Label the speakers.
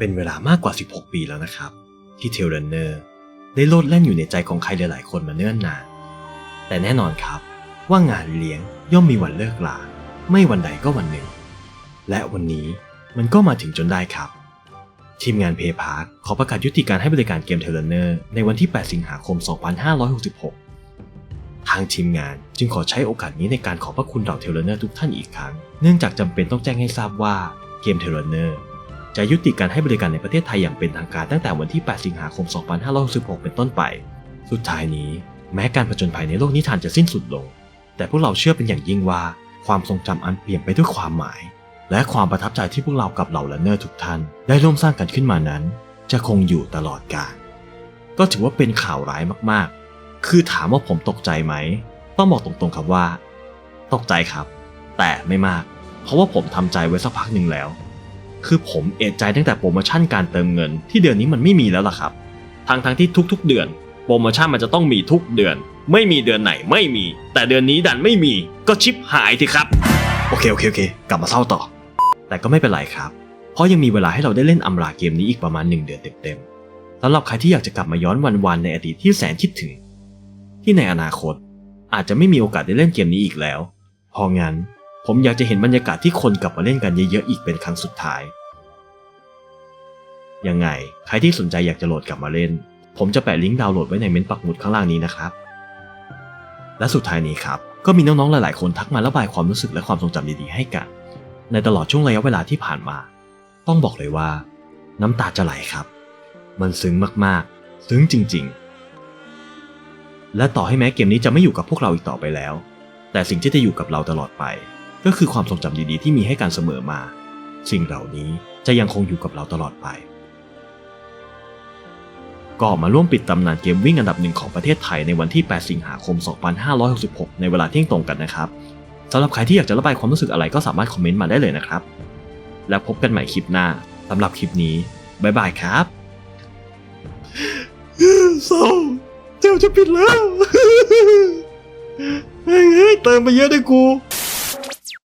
Speaker 1: เป็นเวลามากกว่า 16 ปีแล้วนะครับ ที่เทเลนเนอร์ได้โลดแล่นอยู่ในใจของใครหลายๆ คนมาเนิ่นนาน แต่แน่นอนครับว่างานเลี้ยงย่อมมีวันเลิกลา ไม่วันใดก็วันหนึ่ง และวันนี้มันก็มาถึงจนได้ครับ ทีมงานเพย์พาร์คขอประกาศยุติการให้บริการเกมเทเลเนอร์ในวันที่ 8 สิงหาคม 2566 ทางทีมงานจึงขอใช้โอกาสนี้ในการขอบพระคุณเหล่าเทเลเนอร์ทุกท่านอีกครั้ง เนื่องจากจำเป็นต้องแจ้งให้ทราบว่าเกมเทเลเนอร์ จะยุติการให้บริการในประเทศไทยอย่างเป็นทางการตั้งแต่วันที่ 8 สิงหาคม 2566 เป็นต้นไป สุดท้ายนี้แม้การผจญภัยในโลกนิทานจะสิ้นสุดลง แต่พวกเราเชื่อเป็นอย่างยิ่งว่า ความทรงจำอันเปลี่ยนไปด้วยความหมาย และความประทับใจที่พวกเรากับเหล่าลันเนอร์ทุกท่าน ได้ร่วมสร้างกันขึ้นมานั้น จะคงอยู่ตลอดกาลก็ถือว่าเป็นข่าวร้ายมากๆ คือถามว่าผมตกใจไหม ต้องบอกตรงๆครับว่า ตกใจครับ แต่ไม่มาก เพราะว่าผมทำใจไว้สักพักหนึ่งแล้ว คือผมเอะใจตั้งแต่โปรโมชั่นการเติมเงิน ที่เดือนนี้มันไม่มีแล้วล่ะครับทั้งทั้งๆที่ทุกๆ เดือน โปรโมชั่นมันจะต้องมีทุกเดือน ไม่มีเดือนไหนไม่มี แต่เดือนนี้ดันไม่มีก็ชิปหายทีครับ โอเคโอเคโอเคกลับมาเศร้าต่อ แต่ก็ไม่เป็นไรครับ เพราะยังมีเวลาให้เราได้เล่นอำลาเกมนี้อีกประมาณ 1 เดือนเต็มๆสำหรับใครที่อยากจะกลับมาย้อนวันๆในอดีตที่แสนคิดถึง ที่ในอนาคต อาจจะไม่มีโอกาสได้เล่นเกมนี้อีกแล้วเพราะงั้น ผมอยากจะเห็นบรรยากาศที่คนกลับมาเล่นกันเยอะๆอีกเป็นครั้งสุดท้าย ยังไง ใครที่สนใจอยากจะโหลดกลับมาเล่น ผมจะแปะลิงก์ดาวน์โหลดไว้ในเมนต์ปักหมุดข้างล่างนี้นะครับ และสุดท้ายนี้ครับ ก็มีน้องๆหลายๆคนทักมาระบายความรู้สึกและความทรงจำดีๆให้กัน ในตลอดช่วงระยะเวลาที่ผ่านมา ต้องบอกเลยว่า น้ำตาจะไหลครับ มันซึ้งมากๆ ซึ้งจริง ๆ และต่อให้แม้เกมนี้จะไม่อยู่กับพวกเราอีกต่อไปแล้ว แต่สิ่งที่จะอยู่กับเราตลอดไป ก็คือความทรงจำดีๆที่มีให้กันเสมอมา สิ่งเหล่านี้จะยังคงอยู่กับเราตลอดไป ก็มาร่วมปิดตำนานเกมวิ่งอันดับหนึ่งของประเทศไทยในวันที่ 8 สิงหาคม 2566 ในเวลาเที่ยงตรงกันนะครับสำหรับใครที่อยากจะระบายความรู้สึกอะไรก็สามารถคอมเมนต์มาได้เลยนะครับ แล้วพบกันใหม่คลิปหน้าสำหรับคลิปนี้บ๊ายบายครับเศร้าเจ้าจะปิดแล้วเฮ้ยเติมไปเยอะด้วยกู